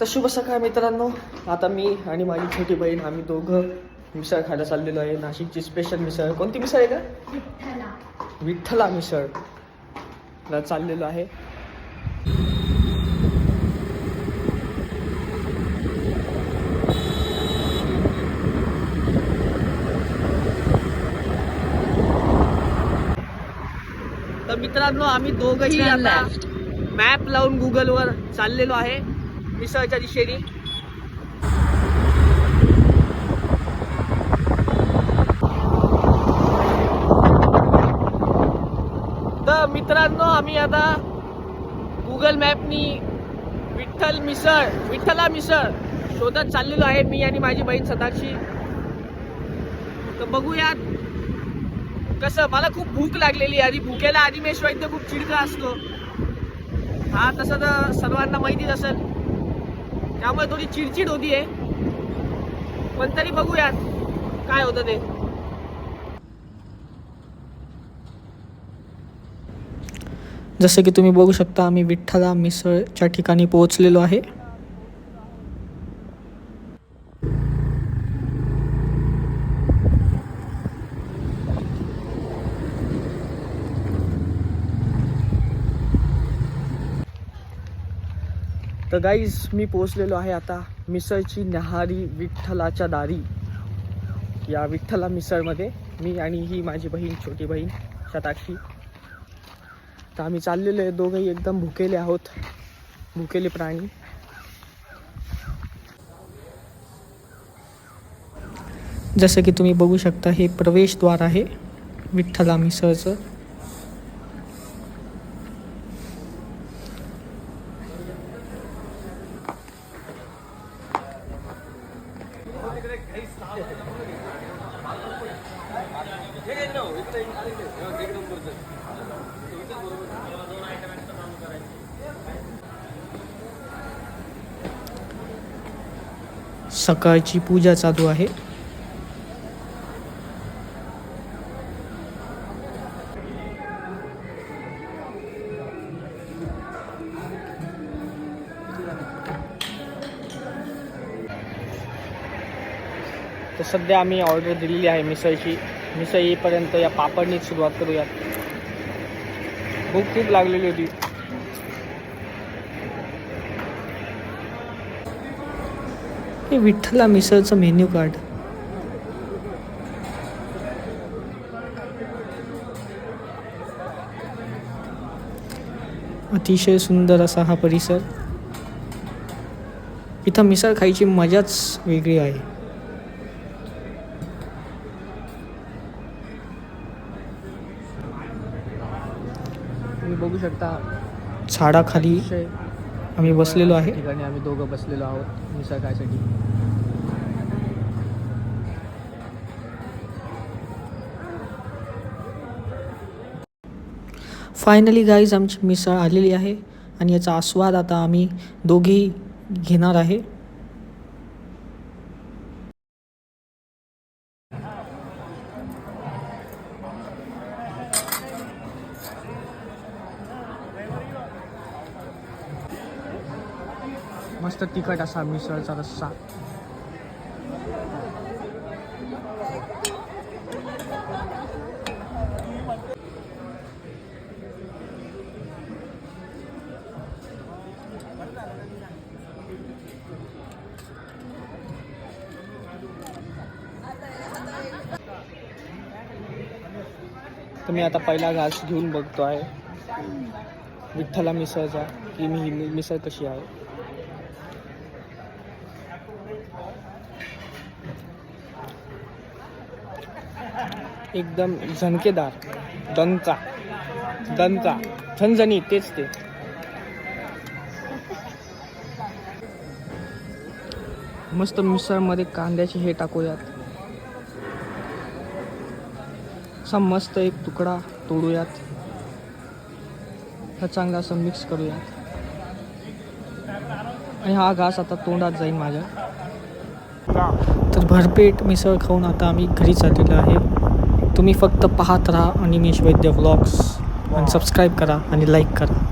तर शुभ सकाळ मित्रांनो. आता मी आणि माझी छोटी बहीण आम्ही दोघं मिसळ खायला चाललेलो आहे. नाशिकची स्पेशल मिसळ. कोणती मिसळ आहे का? विठ्ठला. मिसळ. ला चाललेलो आहे. तर मित्रांनो आम्ही दोघंही आता मॅप लावून गुगलवर चाललेलो आहे. मिसळच्या दिशेने. तर मित्रांनो आम्ही आता गुगल मॅपनी विठ्ठल मिसळ विठ्ठला मिसळ शोधत चाललेलो आहे मी आणि माझी बहीण सदाक्षी तर बघूयात कसं मला खूप भूक लागलेली आहे. आणि भुकेला आदिमेश वैद्य खूप चिडका असतो. हा तसं तर सर्वांना माहितीच असेल. त्यामुळे थोडी चिडचिड होती आहे पण तरी बघूयात काय होतं ते. जसं की तुम्ही बघू शकता आम्ही विठ्ठला मिसळच्या ठिकाणी पोहोचलेलो आहे. तर गाईज मी पोहोचलेलो आहे आता मिसळची न्याहारी विठ्ठलाच्या दारी. या विठ्ठला मिसळमध्ये मी आणि ही माझी बहीण छोटी बहीण शताक्षी. तर आम्ही चाललेलो आहे दोघंही एकदम भुकेले आहोत. भुकेले प्राणी. जसं की तुम्ही बघू शकता हे प्रवेशद्वार आहे विठ्ठला मिसळचं. सकाळची पूजा चालू आहे. तर सध्या आम्ही ऑर्डर दिलेली आहे मिसळची. मिसळ येईपर्यंत या पापडनीच सुरुवात करूयात. भूक खूप लागलेली होती. हे विठ्ठला मिसळचं मेन्यू कार्ड अतिशय सुंदर असा हा परिसर. इथं मिसळ खायची मजाच वेगळी आहे. तुम्ही बघू शकता. झाडाखाली आम्ही बसलेलो आहे. ठिकाणी आम्ही दोघं बसलेलो आहोत मिसळ खायसाठी फायनली गाईज आमची मिसळ आलेली आहे आणि याचा आस्वाद आता आम्ही दोघेही घेणार आहे. मस्त तिखट असा मिसळचा रस्सा. तर मी आता पहिला घास घेऊन बघतो आहे विठ्ठला मिसळचा की मी ही मिसळ कशी आहे. एकदम झणकेदार दणका दणका झणझणी तेच ते. मस्त मिसळमध्ये कांद्याचे हे टाकूयात. असा मस्त एक तुकडा तोडूयात. हा चांगला असं मिक्स करूयात. आणि हा घास आता तोंडात जाईल माझ्या. भरपेट मिसळ खाऊन आता आम्ही घरी चाललेलो आहे. तुम्ही फक्त पाहत राहा अनिमेश वैद्य व्लॉग्स आणि सबस्क्राईब करा आणि लाईक करा.